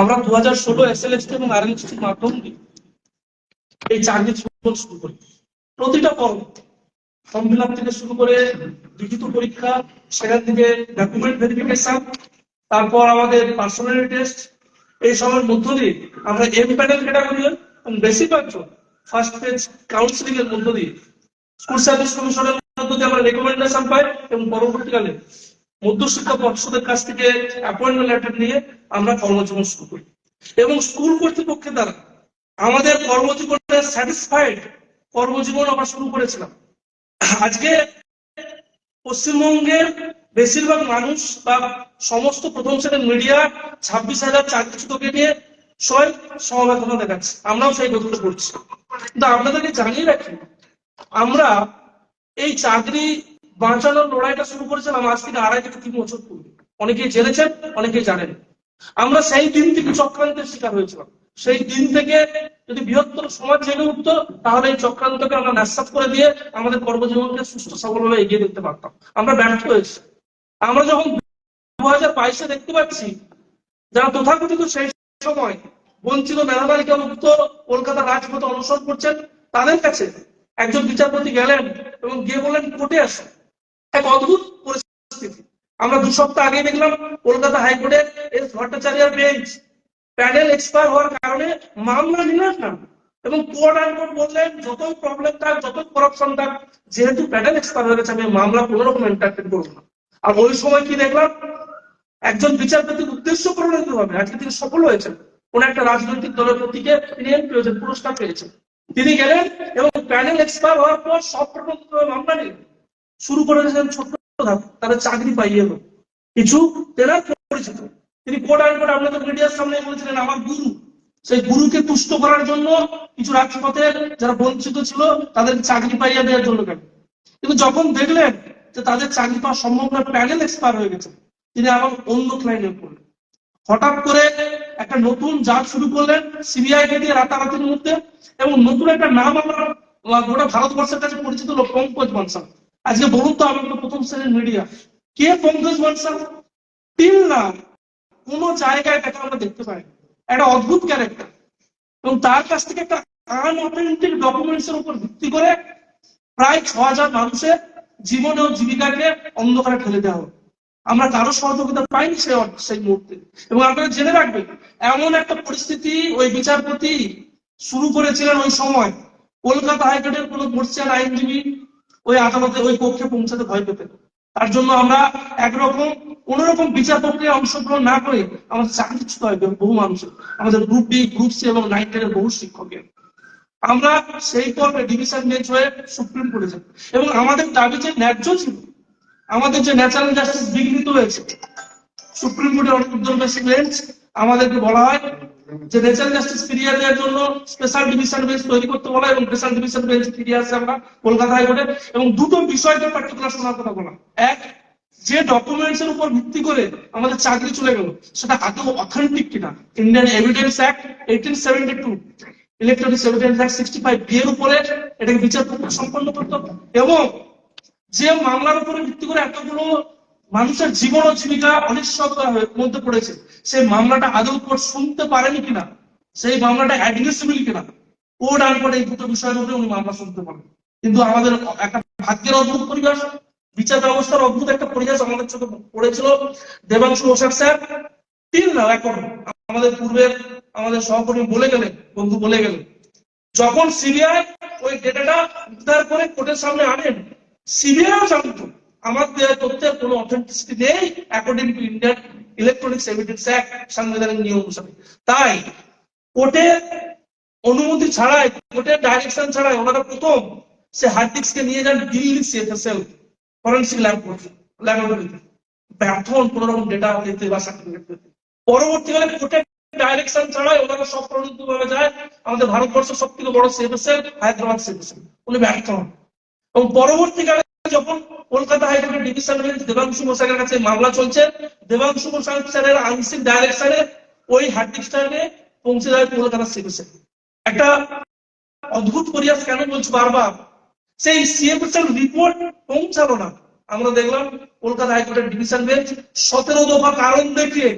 আমরা দু হাজার ষোলো এস এল এবং আর মাধ্যম দিয়ে এই চাকরি শুরু করি। প্রতিটা পর্ব ফর্ম থেকে শুরু করে লিখিত পরীক্ষা, সেখান থেকে ডকুমেন্ট ভেরিফিকেশন তারপর আমাদের পার্সোনালিটি টেস্ট এই সবের মধ্য দিয়ে আমরা এম প্যানেল ক্যাটাগরি বেশিরভাগ ফার্স্ট পেজ কাউন্সিলিং এর মধ্য দিয়ে স্কুল সার্ভিস কমিশনের মধ্য দিয়ে আমরা রেকমেন্ডেশন পাই এবং পরবর্তীকালে মধ্যশিক্ষা পর্ষদের কাছ থেকে অ্যাপয়েন্টমেন্ট লেটার নিয়ে আমরা কর্মজীবন শুরু করি। এবং স্কুল কর্তৃপক্ষের দ্বারা আমাদের কর্মজীবনে স্যাটিসফাইড কর্মজীবন আমরা শুরু করেছিলাম। আজকে পশ্চিমবঙ্গের বেশিরভাগ মানুষ বা সমস্ত প্রথম শ্রেণির মিডিয়া ছাব্বিশ হাজার চাকরিচ্যুতকে নিয়ে সবাই সমবেদনা দেখাচ্ছে। আমরাও সেই কথাটা করছি কিন্তু আপনাদেরকে জানিয়ে রাখি, আমরা এই চাকরি বাঁচানোর লড়াইটা শুরু করেছিলাম আজ থেকে আড়াই থেকে তিন বছর পূর্বে। অনেকেই জেনেছেন অনেকেই জানেন। আমরা সেই দিন থেকে চক্রান্তের শিকার হয়েছিলাম। সেই দিন থেকে যদি বৃহত্তর সমাজ জেগে উঠতো, তাহলে এই চক্রান্তকে আমরা ন্যাসাত করে দিয়ে আমাদের কর্মজীবনকে সুস্থ সবলভাবে এগিয়ে দিতে পারতাম। আমরা ব্যর্থ হয়েছি। আমরা যখন দু হাজার বাইশে দেখতে পাচ্ছি, যারা তথাকথিত সেই সময় বঞ্চিত মেধাতালিকা মুক্ত কলকাতা রাজপথে অনুসরণ করছেন, তাদের কাছে একজন বিচারপতি গেলেন এবং গিয়ে বললেন, কোর্টে আসে এক অদ্ভুত পরিস্থিতি। আমরা দু সপ্তাহ আগে দেখলাম কলকাতা হাইকোর্টের এস ভট্টাচার্যের বেঞ্চ প্যানেল এক্সপায়ার হওয়ার কারণে মামলা নিলেন না। এবং কোর্ট অ্যান্ড কোর্ট বললেন, যত প্রবলেম থাক, যত করাপশন থাক, যেহেতু প্যানেল এক্সপায়ার হয়ে গেছে, আমি মামলা কোনো রকম এন্টারটেন করব না। আর ওই সময় কি দেখলাম? একজন বিচারপতির উদ্দেশ্য প্রণীত হবে। আজকে তিনি সফল হয়েছেন। কোন একটা রাজনৈতিক দলের প্রতীকে তিনি পুরস্কার পেয়েছেন। তিনি গেলেন এবং প্যানেল এক্সপায়ার হওয়ার পর সব প্রকল্প মামলা নিলেন। শুরু করেছেন ছোট্ট তাদের চাকরি পাইয়ে এলো কিছু তেনার পরিচিত। তিনি কোর্ট আইন কোর্ট আপনাদের মিডিয়ার সামনে বলেছিলেন, আমার গুরু। সেই গুরুকে তুষ্ট করার জন্য কিছু রাজপথের যারা বঞ্চিত ছিল, তাদের চাকরি পাইয়ে দেওয়ার জন্য কেন কিন্তু যখন দেখলেন যে তাদের চাকরি পাওয়া সম্ভব নয় প্যানেল এক্সপায়ার হয়ে গেছে, তিনি আবার অন্য ক্লাইনে পড়লেন। হঠাৎ করে একটা নতুন জাত শুরু করলেন সিবিআই কে দিয়ে রাতারাতির মধ্যে, এবং নতুন একটা নাম আমরা গোটা ভারতবর্ষের কাছে পরিচিত হলো পঙ্কজ বানসাল। আজকে বলুন তো আমি প্রথম শ্রেণির মিডিয়া কে পঙ্কজ বানসাল? তিন নাম কোন জায়গায় তাকে আমরা দেখতে পাই একটা অদ্ভুত ক্যারেক্টার এবং তার কাছ থেকে একটা আনঅথেন্টিক ডকুমেন্টস এর উপর ভিত্তি করে প্রায় ছ হাজার মানুষের জীবন ও জীবিকাকে অন্ধকারে ঠেলে দেওয়া হলো। আমরা কারও সহযোগিতা পাইনি সেই সেই মুহূর্তে। এবং আপনারা জেনে রাখবেন, এমন একটা পরিস্থিতি ওই বিচারপতি শুরু করেছিলেন ওই সময়। কলকাতা হাইকোর্টের কোনো বর্ষিয়ান আইনজীবী ওই আদালতে ওই পক্ষে পৌঁছাতে ভয় পেতেন তার জন্য আমরা একরকম কোন রকম বিচার প্রক্রিয়া অংশগ্রহণ না করে আমাদের চাকরিচ্যুত হয় বহু মানুষের আমাদের গ্রুপ বি গ্রুপ সি এবং নাইন টেনের বহু শিক্ষকের। আমরা সেই পর্বে ডিভিশন বেঞ্চ হয়ে সুপ্রিম কোর্টে যাই। এবং আমাদের দাবি যে ন্যায্য ছিল, আমাদের যে ন্যাচারাল জাস্টিস বিঘ্নিত হয়েছে সুপ্রিম কোর্টের অনেক বেশি বেঞ্চ আমাদেরকে বলা হয় যে ন্যাচারাল জাস্টিস ফিরিয়ে দেওয়ার জন্য স্পেশাল ডিভিশন বেঞ্চ তৈরি করতে বলা এবং স্পেশাল ডিভিশন বেঞ্চ ফিরিয়ে আসছে আমরা কলকাতা হাইকোর্টে এবং দুটো বিষয়কে পার্টিকুলার শোনার কথা বলা এক, যে ডকুমেন্টস এর উপর ভিত্তি করে আমাদের চাকরি চলে গেল, সেটা আদৌ অথেন্টিক কিনা? Indian evidence act eighteen seventy two electronic evidence act sixty five B এর উপরে এটাকে বিচার সম্পন্ন করতে এবং যে মামলার উপরে ভিত্তি করে এতগুলো মানুষের জীবন ও জীবিকা অনিশ্চয়তার মধ্যে পড়েছে। সেই মামলাটা আদৌ কোর্ট শুনতে পারেনি কিনা? সেই মামলাটা অ্যাডমিসিবল কিনা? কোর্ট আনপোর্ট এই দুটো বিষয়ের উপরে উনি মামলা শুনতে পারেন। কিন্তু আমাদের একটা ভাগ্যের অদ্ভুত পরিবেশ, বিচার ব্যবস্থার অদ্ভুত একটা পরিবেশ আমাদের চোখে পড়েছিল। দেবাংশু ওষাক স্যার, তিন না এখন আমাদের পূর্বের আমাদের সহকর্মী বলে গেলেন, বন্ধু বলে গেলেন। যখন সিবিআই ওই ডেটাটা উদ্ধার করে কোর্টের সামনে আনেন, সিবিআইও জানতো। আমার দেওয়া তথ্যের কোনো অথেন্টিসিটি নেই according to Indian electronics evidence act সাংবিধানিক নিয়ম অনুসারে। তাই কোর্টের অনুমতি ছাড়াই কোর্টের ডাইরেকশন ছাড়াই ওনারা প্রথম সে হার্ড নিয়ে যান দিল্লি সিএফএসএল ফরেন্সিক ল্যাবরেটরিতে ব্যর্থ হন কোন রকম ডেটা বা সার্টিফিকেট পরবর্তীকালে কোর্টের ডাইরেকশন ছাড়াই ওনারা সব ভাবে যায়, আমাদের ভারতবর্ষের সব থেকে বড় সিএফএসএল হায়দ্রাবাদ সিএফএসএল উনি ব্যর্থ হন। এবং পরবর্তীকালে যখন কলকাতা হাইকোর্টের ডিভিশন বেঞ্চ দেবাংশু কাছে মামলা চলছে, দেবাংশু স্যারের ডাইরেকশনে ওই পৌঁছে কলকাতা সিএফএসএল একটা অদ্ভুত কেন বলছি বারবার? সেই রিপোর্ট পৌঁছালো না। আমরা দেখলাম কলকাতা হাইকোর্টের ডিভিশন বেঞ্চ সতেরো দফা কারণ দেখিয়ে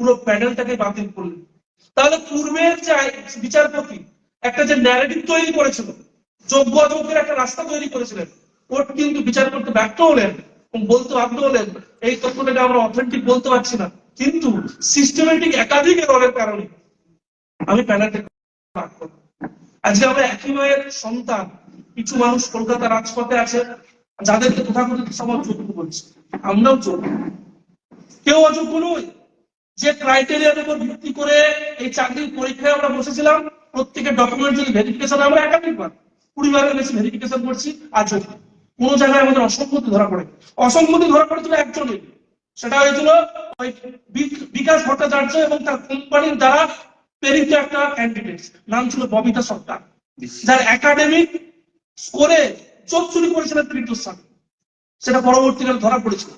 পুরো প্যানেলটাকে বাতিল করলেন। তাহলে পূর্বের যে বিচারপতি, একটা যে ন্যারেটিভ তৈরি করেছিল, যোগ্য অযোগ্যের একটা রাস্তা তৈরি করেছিলেন কোর্ট কিন্তু বিচার করতে ব্যর্থ হলেন বলতে বাধ্য হলেন, এই তথ্যটাকে আমরা অথেন্টিক বলতে পারছি না। কিন্তু সিস্টেমেটিক একাধিক এররের কারণে আমি প্যানেলটা আজকে আমরা একই মায়ের সন্তান, কিছু মানুষ কলকাতা রাজপথে আছে, যাদেরকে তথাকথিত সমাজ যোগ্য বলছে। আমরাও যোগ্য। কেউ অযোগ্য নই। যে ক্রাইটেরিয়ার উপর ভিত্তি করে এই চাকরির পরীক্ষায় আমরা বসেছিলাম, প্রত্যেকের ডকুমেন্ট যদি ভেরিফিকেশন আমরা একাধিকবার কুড়ি বারের বেশি ভেরিফিকেশন করছি, আজও। কোনো জায়গায় আমাদের অসঙ্গতি ধরা পড়ে। অসঙ্গতি ধরা পড়েছিল একজনই। সেটা হয়েছিল ওই বিকাশ ভট্টাচার্য এবং তার কোম্পানির দ্বারা প্রেরিত একটা ক্যান্ডিডেট নাম ছিল ববিতা সরকার যার একাডেমিক স্কোরে চোখ চুরি করেছিলেন তৃতীয় স্থানে সেটা পরবর্তীকালে ধরা পড়েছিল।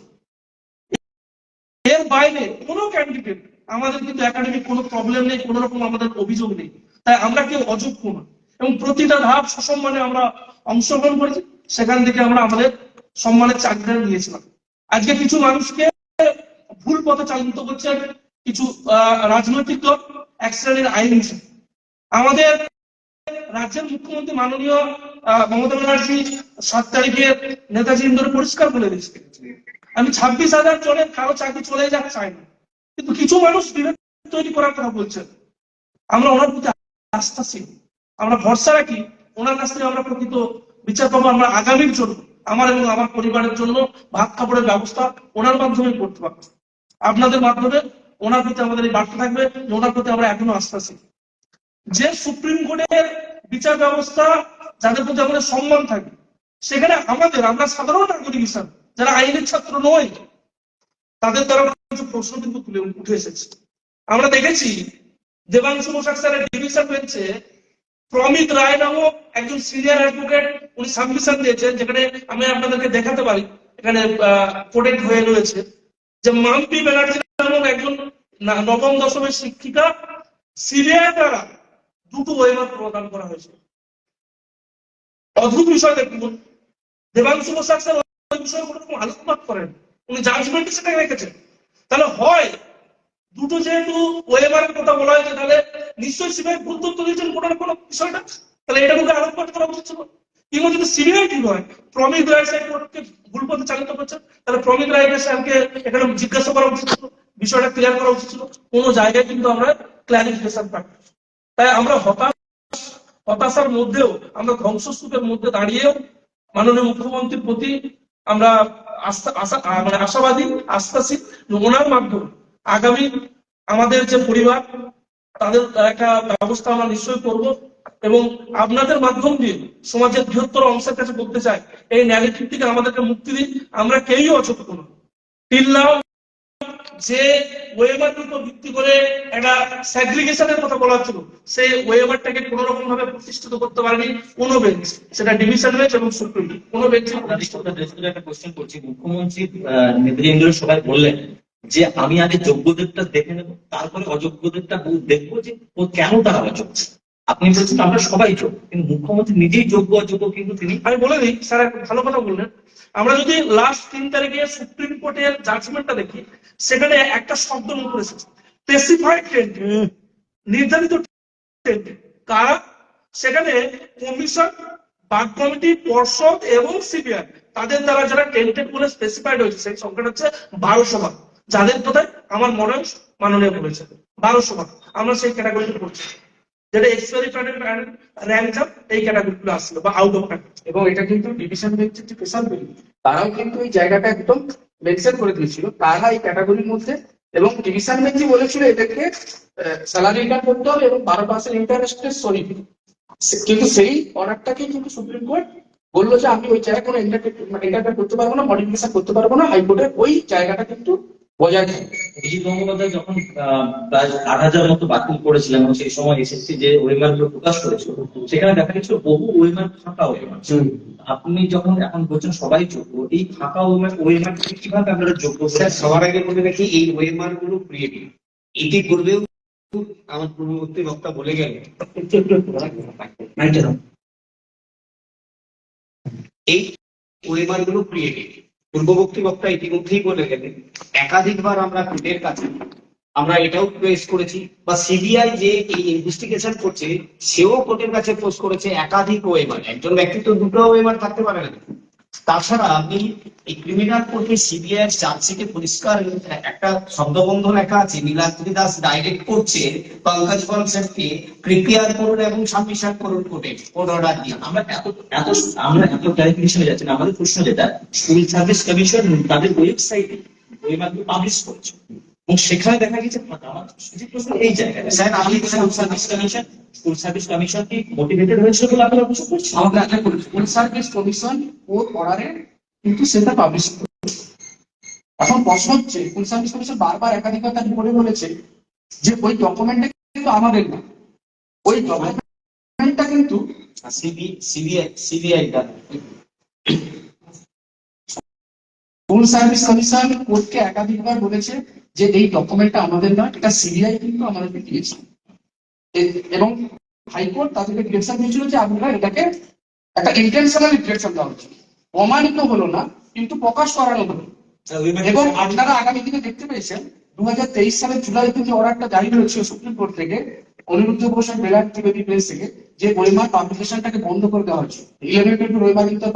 এর বাইরে কোনো ক্যান্ডিডেট আমাদের কিন্তু একাডেমিক কোনো প্রবলেম নেই, কোনো রকম আমাদের অভিযোগ নেই। তাই আমরা কেউ অযোগ্য না। এবং প্রতিটা ধাপ সসম্মানে আমরা অংশগ্রহণ করেছি। সেখান থেকে আমরা আমাদের সম্মানের চাকরিটা নিয়েছিলাম। আজকে কিছু মানুষকে ভুল পথে চালিত করছেন কিছু রাজনৈতিক দল, এক শ্রেণির আইন আমাদের রাজ্যের মুখ্যমন্ত্রী মাননীয় মমতা ব্যানার্জি সাত তারিখে নেতাজি ইন্দোরে পরিষ্কার বলে দিয়েছে। আমি ছাব্বিশ হাজার জনের কারও চাকরি চলে যাক, চাই না। কিন্তু কিছু মানুষ বিভেদ তৈরি করার কথা বলছেন আমরা ওনার প্রতি আস্থাশীল আমরা ভরসা রাখি, ওনার কাছ থেকে আমরা প্রকৃত বিচার পাবো আমরা আগামীর জন্য, আমার এবং আমার পরিবারের জন্য ভাত কাপড়ের ব্যবস্থা ওনার মাধ্যমে করতে পারব। আপনাদের মাধ্যমে ওনার প্রতি আমাদের এই বার্তা থাকবে যে ওনার প্রতি আমরা এখনও আস্থাশীল যে সুপ্রিম কোর্টের বিচার ব্যবস্থা, যাদের প্রতি আমাদের সম্মান থাকবে, সেখানে আমাদের, আমরা সাধারণ নাগরিক হিসাবে, যারা আইনের ছাত্র নয় তাদের দ্বারা কিছু প্রশ্ন কিন্তু তুলে উঠে এসেছে। আমরা দেখেছি দেবাংশু বসাক স্যারের ডিভিশন বেঞ্চে প্রমিত রায় নামক একজন সিনিয়র অ্যাডভোকেট উনি সাবমিশন দিয়েছেন, যেখানে আমি আপনাদেরকে দেখাতে পারি। এখানে প্রোটেক্ট হয়ে রয়েছে যে মাম্পি ব্যানার্জি নামক একজন নবম দশমের শিক্ষিকা সিবিআই দ্বারা দুটো ওয়েমার প্রদান করা হয়েছে। অদ্ভুত বিষয় দেখুন। দেবাংশু বসাক স্যার ওই বিষয়ে কোনো রকম আলোকপাত করেন। উনি জাজমেন্টে সেটা রেখেছেন। তাহলে হয়, দুটো যেহেতু ওয়েমারের কথা বলা হয়েছে, তাহলে নিশ্চয়ই সিবিআই ভুল তথ্য দিয়েছেন কোনো বিষয়টা? তাহলে এটা কিন্তু আলোকপাত উচিত ছিল। কিংবা যদি সিবিআই ঠিক হয়, প্রমিত রায় ভুল পথে চালিত তাহলে প্রমিত রায় সাহেবকে এখানে জিজ্ঞাসা করা উচিত ছিল, বিষয়টা ক্লিয়ার করা উচিত ছিল। কোনো জায়গায় কিন্তু আমরা ক্লারিফিকেশন পাই তাই আমরা হতাশ, হতাশার মধ্যেও আমরা ধ্বংসস্তূপের মধ্যে দাঁড়িয়েও মাননীয় মুখ্যমন্ত্রীর প্রতি আমরা আস্থা, আশা মানে আশাবাদী, আস্থাশীল ওনার মাধ্যমে আগামী আমাদের যে পরিবার তাদের একটা ব্যবস্থা আমরা নিশ্চয়ই করব এবং আপনাদের মাধ্যম দিয়ে সমাজের বৃহত্তর অংশের কাছে বলতে চাই এই ন্যারেটিভ থেকে আমাদেরকে মুক্তি দিন। আমরা কেউই অচেতন নাও যে ওয়েবার উপর ভিত্তি করে একটা স্যাগ্রিগেশনের কথা বলা হচ্ছিল সেই ওয়েবারটাকে কোন রকম ভাবে প্রতিষ্ঠিত করতে পারেনি কোনো বেঞ্চ সেটা ডিভিশন বেঞ্চ এবং সুপ্রিম কোনো বেঞ্চে একটা কোশ্চেন করছি। মুখ্যমন্ত্রী আহ, সবাই বললেন যে আমি আগে যোগ্যদেরটা দেখে নেব, তারপরে অযোগ্যদেরটা দেখব যে ও কেন তারা অযোগ্য আপনি বলছেন আমরা সবাই যোগ্য, কিন্তু মুখ্যমন্ত্রী নিজেই যোগ্য, অযোগ্য, কিন্তু তিনি আমি বলে দিই, স্যার ভালো কথা বললেন। আমরা যদি লাস্ট তিন তারিখে সুপ্রিম কোর্টের জাজমেন্টটা দেখি, সেখানে একটা শব্দ মুখ এসেছে। স্পেসিফাইড নির্ধারিত টেন্ডে কারা? সেখানে কমিশন বাদ কমিটি পর্ষদ এবং সিবিআই তাদের দ্বারা যারা টেন্টেড বলে স্পেসিফাইড হয়েছে, সেই সংখ্যাটা হচ্ছে বারোশো বার। যাদের কথায় আমার মনে মাননীয় বলেছে বারোশো বার। আমরা সেই ক্যাটাগরিতে পড়ছি। যেটা এক্সপায়ারি র্যাঙ্ক জাম এই ক্যাটাগরিগুলো আসছিল বা আউট অফ এবং এটা কিন্তু ডিভিশন বেঞ্চের যে পেশার বেঞ্চ তারাও কিন্তু এই জায়গাটা একদম মেনশন করে দিয়েছিল। তারা এই ক্যাটাগরির মধ্যে, এবং ডিভিশন বেঞ্চই বলেছিল এদেরকে স্যালারি রিটার্ন করতে হবে এবং বারো পার্সেন্ট ইন্টারেস্টের সরিয়ে দিতে। সে- কিন্তু সেই অর্ডারটাকেই কিন্তু সুপ্রিম কোর্ট বলল যে, আমি ওই জায়গায় কোনো ইন্টারপ্রেট করতে পারব না মডিফিকেশন করতে পারব না, হাইকোর্টের ওই জায়গাটা কিন্তু বজায় যখন প্রায় আট হাজার মতো বাতিল করেছিলেন এবং সেই সময় এসএসসি যে ওয়েমারগুলো প্রকাশ করেছিল সেখানে দেখা গেছিল বহু ওয়েমার ফাঁকা ওয়েমার আপনি যখন এখন বলছেন সবাই যোগ্য এই ফাঁকা ওয়েমার ওয়েমার কীভাবে আপনারা যোগ্য সবার আগে বলে রাখি এই ওয়েমারগুলো ক্রিয়েটিভ এটি করবেও আমার পূর্ববর্তী বক্তা বলে গেল এই ওয়েমারগুলো ক্রিয়েটিভ পূর্ববর্তী বক্তা ইতিমধ্যেই বলে গেলেন, একাধিকবার আমরা কোর্টের কাছে, আমরা এটাও প্রেস করেছি, বা সিবিআই যে এই ইনভেস্টিগেশন করছে, সেও কোর্টের কাছে পোস্ট করেছে একাধিক ওয়েমার একজন ব্যক্তি তো দুটো ওয়েমার থাকতে পারে না। তাছাড়া আপনি এই ক্রিমিনাল কোর্টে সিবিআই চার্জশিটে পরিষ্কার একটা শব্দবন্ধ লেখা আছে, নীলাদ্রি দাস ডাইরেক্ট করছে পঙ্কজ কনসেপ্টকে প্রিপেয়ার করুন এবং সাবমিশন করুন কোর্টে, কোর্ট অর্ডার দিয়ে। আমরা এত এত, আমরা এত ক্লারিফিকেশনে যাচ্ছি না। আমাদের প্রশ্ন যেটা স্কুল সার্ভিস কমিশন তাদের ওয়েবসাইটে ওই মাধ্যমে পাবলিশ করছে। এবং সেখানে দেখা গেছে আমার প্রশ্ন এই জায়গায়। স্যার আমি service commission school service commission কি মোটিভেটেড হয়েছিল বলে আপনারা করছেন? সার্ভিস কমিশন অর্ডারে কিন্তু সেটা পাবলিশ এখন প্রশ্ন হচ্ছে ফুল সার্ভিস কমিশন বারবার একাধিকবার তার রিপোর্টে বলেছে যে ওই ডকুমেন্টটা কিন্তু আমাদের না। ওই ডকুমেন্টটা কিন্তু CB CBI CBI full service commission কোর্টকে একাধিকবার বলেছে যে এই ডকুমেন্টটা আমাদের না এটা সিবিআই কিন্তু আমাদেরকে দিয়েছে। এবং হাইকোর্ট তাদেরকে ডিরেকশন দিয়েছিল যে আপনারা এটাকে একটা ইন্টেনশনাল ডিরেকশন দেওয়া হচ্ছে প্রমাণিত হলো না কিন্তু প্রকাশ করানো হলো। এবং আপনারা আগামী দিনে দেখতে পেয়েছেন দু হাজার তেইশ সালের জুলাইতে যে অর্ডারটা জারি হয়েছিল সুপ্রিম কোর্ট থেকে অনিরুদ্ধ ঘোষের বেলার টিভি প্রেস থেকে যে বইমার পাবলিকেশনটাকে বন্ধ করে দেওয়া হচ্ছে ইলেভেন টোয়েন্টি বইমার কিন্তু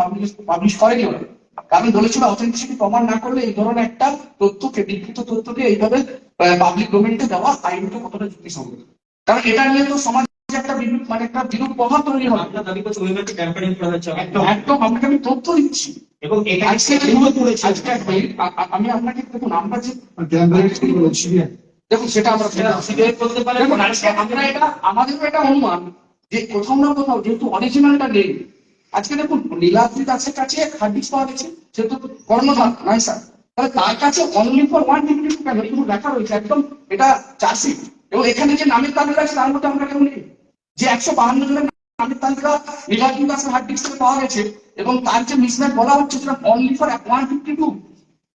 পাবলিশ করেনি ওরা। কারণ বলেছিল অথেন্টিসিটি প্রমাণ না করলে এই ধরনের একটা তথ্যকে বিকৃত তথ্যকে এইভাবে পাবলিক ডোমেনকে দেওয়া আইনত কতটা যুক্তিসঙ্গত কারণ এটা নিয়ে তো সমাজে একটা বিরূপ মানে একটা বিরূপ প্রভাব তৈরি হবে আপনার দাবি করছে ক্যাম্পেইন করা হয়েছে একদম একদম আপনাকে আমি তথ্য দিচ্ছি। এবং এটা আজকে আজকে আমি আপনাকে দেখুন আমরা যে দেখুন সেটা আমরা সেটা সিবিআই করতে পারে দেখুন আমরা এটা আমাদেরও এটা অনুমান যে কোথাও না কোথাও যেহেতু অরিজিনালটা নেই আজকে দেখুন, নীলাদ্রি দাসের কাছে হার্ড ডিস্ক পাওয়া গেছে সেহেতু কর্ণধার নাই স্যার। তাহলে তার কাছে only for one fifty two কেন এগুলো লেখা রয়েছে, একদম এটা চার্জশিট। এবং এখানে যে নামের তালিকা আছে, তার মধ্যে আমরা কেউ নেই। যে একশো বাহান্ন জনের নামের তালিকা নীলাদ্রি দাসের হার্ড ডিস্ক থেকে পাওয়া গেছে, এবং তার যে মিসম্যাচ বলা হচ্ছে, সেটা only for one fifty two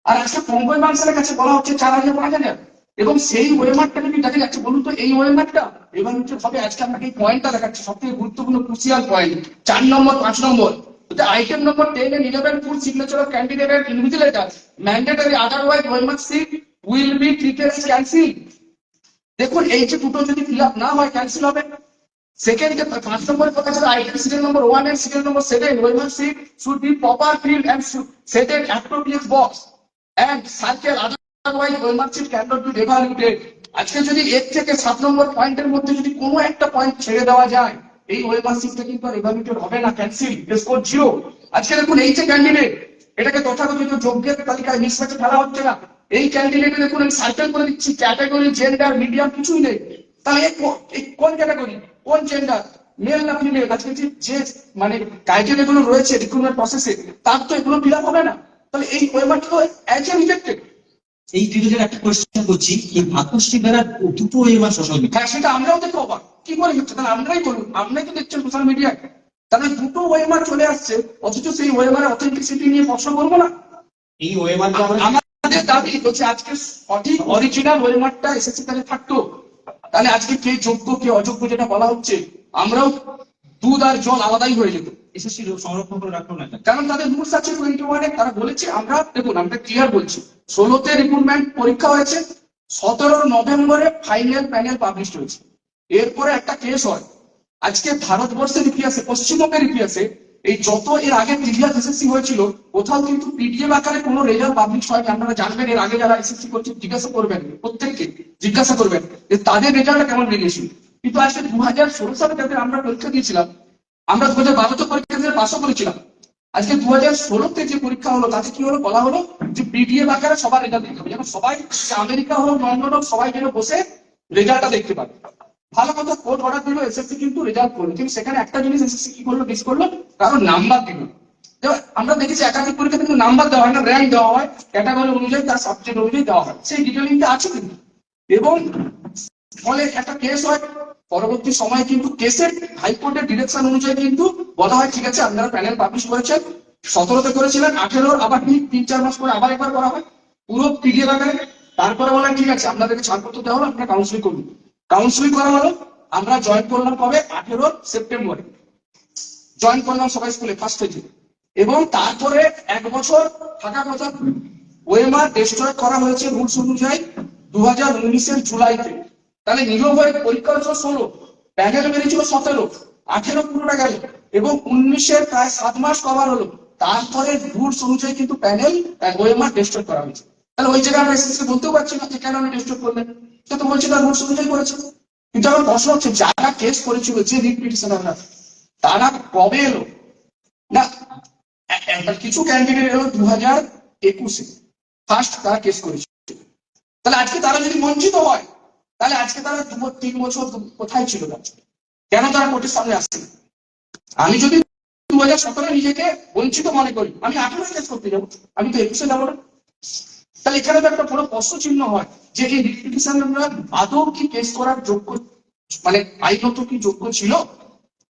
আর আজকে পঙ্কজ মানসারের কাছে বলা হচ্ছে, চার হাজার, পাঁচ হাজার। এবং সেই ওয়েমারটা যদি দেখা যাচ্ছে, বলুন তো এই ওয়েমারটা এবার হচ্ছে হবে আজকে আপনাকে এই পয়েন্টটা দেখাচ্ছি সব থেকে গুরুত্বপূর্ণ ক্রুশিয়াল পয়েন্ট চার নম্বর, পাঁচ নম্বর। Item number ten A eleven full signature of candidate and invigilator mandatory otherwise OMR sheet will be treated cancel দেখুন, এই যে দুটো যদি ফিল আপ না হয় ক্যান্সেল হবে। সেকেন্ড পাঁচ নম্বরের কথা ছিল item serial number one and serial number seven OMR sheet should be proper filled and seated appropriate box and circle otherwise আজকে যদি এর থেকে সাত নম্বর পয়েন্টের মধ্যে যদি কোনো একটা পয়েন্ট ছেড়ে দেওয়া যায়, এই ওই কিন্তু হবে না আজকে দেখুন, এই যে ক্যান্ডিডেট এটাকে তথাকথিত যোগ্যের তালিকায় ফেলা হচ্ছে না। এই ক্যান্ডিডেটে দেখুন, আমি করে দিচ্ছি ক্যাটাগরি জেন্ডার মিডিয়াম কিছুই নেই। তাহলে কোন ক্যাটাগরি কোন জেন্ডার মেল না ফিমেল আজকে যে মানে রয়েছে রিক্রুটমেন্ট প্রসেসে তার তো এগুলো ফিল হবে না। তাহলে এই ওয়েমারটা তো অ্যাজ এ রিজেক্টেড এই রিলেটেড একটা কোয়েশ্চেন করছি এই ভাতুশ্রী বেড়ার দুটো ওয়েবার সোশ্যাল মিডিয়া হ্যাঁ সেটা আমরাও দেখতে অবাক কি করে হচ্ছে? তাহলে আমরাই বলুন আমরাই তো দেখছেন সোশ্যাল মিডিয়ায় তাহলে দুটো ওয়েমার চলে আসছে অথচ সেই ওয়েমারের অথেন্টিসিটি নিয়ে প্রশ্ন করব না। এই ওয়েমারকে আমরা আমাদের দাবি হচ্ছে আজকে সঠিক অরিজিনাল ওয়েমারটা এসেছে তাহলে থাকতো। তাহলে আজকে কে যোগ্য কে অযোগ্য যেটা বলা হচ্ছে আমরাও দুধ আর জল আলাদাই হয়ে যেত। এসএসসি সংরক্ষণ করে রাখল না কারণ তাদের রুলস আছে টোয়েন্টি ওয়ানে তারা বলেছে, আমরা, দেখুন, আমরা ক্লিয়ার বলছি, ষোলোতে রিক্রুটমেন্ট পরীক্ষা হয়েছে সতেরো নভেম্বরে ফাইনাল প্যানেল পাবলিশ হয়েছে। এরপরে একটা কেস হয়। আজকে ভারতবর্ষের ইতিহাসে, পশ্চিমবঙ্গের ইতিহাসে, এই যত এর আগে প্রিভিয়াস এসএসসি হয়েছিল, কোথাও কিন্তু পিডিএফ আকারে কোনো রেজাল্ট পাবলিশ হয়নি। আপনারা জানবেন, এর আগে যারা এসএসসি করছে, জিজ্ঞাসা করবেন, প্রত্যেককে জিজ্ঞাসা করবেন যে তাদের রেজাল্টটা কেমন বেরিয়েছিল। কিন্তু আজকে দু হাজার ষোলো সালে যাদের আমরা পরীক্ষা দিয়েছিলাম আমরা দু হাজার বারোতে পরীক্ষা দিয়ে পাশও করেছিলাম। আজকে দু হাজার ষোলোতে যে পরীক্ষা হলো, তাতে কি হলো বলা হলো যে পিডিএফ আকারে সবার রেজাল্ট দেখতে হবে। যেন সবাই আমেরিকা হোক, লন্ডন হোক, সবাই যেন বসে রেজাল্টটা দেখতে পাবে ভালো কথা কোর্ট অর্ডার দিল এসএসসি কিন্তু রেজাল্ট করল। কিন্তু সেখানে একটা জিনিস এসএসসি কি করল মিস করল? কারণ নাম্বার দিল। আমরা দেখেছি একাধিক পরীক্ষাতে কিন্তু নাম্বার দেওয়া হয় না র্যাঙ্ক দেওয়া হয় ক্যাটাগরি অনুযায়ী, তার সাবজেক্ট অনুযায়ী দেওয়া হয়। সেই ডিটেলিংটা আছে কিন্তু। এবং ফলে একটা কেস হয় পরবর্তী সময়ে কিন্তু কেসের হাইকোর্টের ডিরেকশন অনুযায়ী কিন্তু বলা হয়, ঠিক আছে, আপনারা প্যানেল পাবলিশ করেছেন সতেরোতে করেছিলেন, আঠেরোর আবার ঠিক তিন, চার মাস পরে আবার একবার করা হয়, পুরো পিডিএফ আকারে। তারপরে বলেন ঠিক আছে, আপনাদেরকে ছাড়পত্র দেওয়া হলো, আপনারা কাউন্সিলিং করুন। কাউন্সিলিং করা হলো, আমরা জয়েন করলাম কবে? আঠেরো সেপ্টেম্বরে। জয়েন করলাম সবাই স্কুলে ফার্স্ট হয়েছে এবং তারপরে এক বছর থাকা কথা, ওএমআর ডিস্ট্রয় করা হয়েছে রুলস অনুযায়ী দু হাজার উনিশের জুলাইতে। তাহলে নিরভয় পরীক্ষা হয়েছিল ষোলো প্যানেল বেরিয়েছিল সতেরো, আঠেরো পুরোটা গেল এবং উনিশের প্রায় সাত মাস কভার হলো। তারপরে রুলস অনুযায়ী কিন্তু প্যানেল ওএমআর টেস্ট করা হয়েছে। তাহলে ওই জায়গায় আমরা বলতেও পারছি না যে কেন আমি টেস্ট করলেন। সে তো বলছে তার রুলস অনুযায়ী করেছে। কিন্তু আমার প্রশ্ন হচ্ছে, যারা টেস্ট করেছিল, যে রিট পিটিশনাররা তারা কবে এলো? না কিছু ক্যান্ডিডেট এলো দু হাজার একুশে। ফার্স্ট তারা কেস করেছিল। তাহলে আজকে তারা যদি বঞ্চিত হয় তাহলে আজকে তারা দু তিন বছর কোথায় ছিল? কেন তারা কোর্টের সামনে আসছে? আমি যদি দু হাজার সতেরো নিজেকে বঞ্চিত মনে করি, আমি আঠারো কেস করতে যাব। আমি তো একুশে যাব না। তাহলে এখানে তো একটা বড় প্রশ্ন চিহ্ন হয় যে এই রিপিটিশনরা আদৌ কি কেস করার যোগ্য মানে আইনত কি যোগ্য ছিল?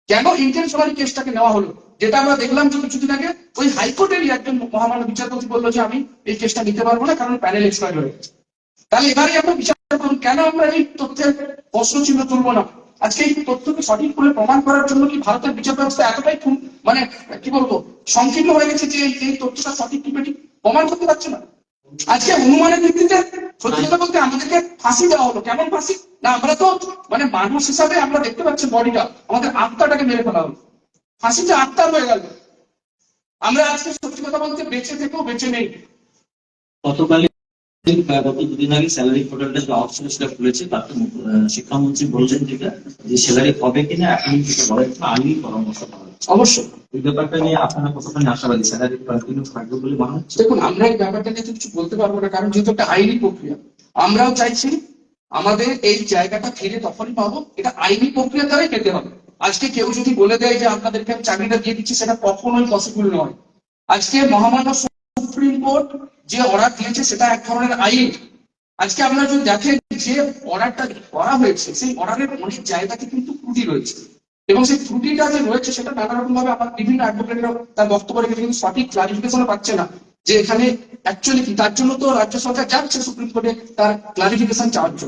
কেন ইন্টেনশনালি কেসটাকে নেওয়া হলো? যেটা আমরা দেখলাম যে কিছুদিন আগে ওই হাইকোর্টেরই একজন মহামান্য বিচারপতি বলল যে আমি এই কেসটা নিতে পারব না, কারণ প্যানেল এক্সপায়ার হয়ে গেছে। তাহলে এবারে আমরা বিচার করুন কেন আমরা এই তথ্যের প্রশ্ন চিহ্ন না? আজকে এই তথ্যকে সঠিক করে প্রমাণ করার জন্য কি ভারতের বিচার ব্যবস্থা এতটাই মানে কি বলব সংকীর্ণ হয়ে গেছে যে এই- তথ্যটা সঠিক কি বেঠিক প্রমাণ করতে পারছে না? আজকে অনুমানের ভিত্তিতে সত্যি কথা বলতে আমাদেরকে ফাঁসি দেওয়া হলো। কেমন ফাঁসি? না, আমরা তো মানে মানুষ হিসাবে আমরা দেখতে পাচ্ছি বডিটা। আমাদের আত্মাটাকে মেরে ফেলা হলো। ফাঁসিটা আত্মা হয়ে গেল। আমরা আজকে সত্যি কথা বলতে বেঁচে থেকেও বেঁচে নেই। গতকালে গত দুদিন আগে স্যালারি পোর্টালটা যে খুলেছে তাতে শিক্ষামন্ত্রী বলছেন যেটা যে স্যালারি হবে কিনা এখন বলা আইনি পরামর্শ অবশ্যই। এই ব্যাপারটা নিয়ে আপনারা কতখানি আশাবাদী? স্যালারি কন্টিনিউ থাকবে বলে মনে হচ্ছে। দেখুন আমরা এই ব্যাপারটা নিয়ে কিছু বলতে পারব না কারণ যেহেতু একটা আইনি প্রক্রিয়া। আমরাও চাইছি আমাদের এই জায়গাটা ফিরে তখনই পাবো এটা আইনি প্রক্রিয়া দ্বারাই পেতে হবে। আজকে কেউ যদি বলে দেয় যে আপনাদেরকে আমি চাকরিটা দিয়ে দিচ্ছি সেটা কখনোই পসিবল নয়। আজকে মহামান্য কোর্ট যে অর্ডার দিয়েছে সেটা এক ধরনের আইন। আজকে আপনারা যদি দেখেন যে অর্ডারটা করা হয়েছে, সেই অর্ডারের অনেক জায়গাতে কিন্তু ত্রুটি রয়েছে। এবং সেই ত্রুটিটা যে রয়েছে, সেটা নানা রকম ভাবে আমার বিভিন্ন অ্যাডভোকেটরা তার বক্তব্য রেখেছে কিন্তু সঠিক ক্লারিফিকেশন পাচ্ছে না। যে এখানে অ্যাকচুয়ালি কি, তার জন্য তো রাজ্য সরকার যাচ্ছে সুপ্রিম কোর্টে তার ক্লারিফিকেশন চাওয়ার জন্য।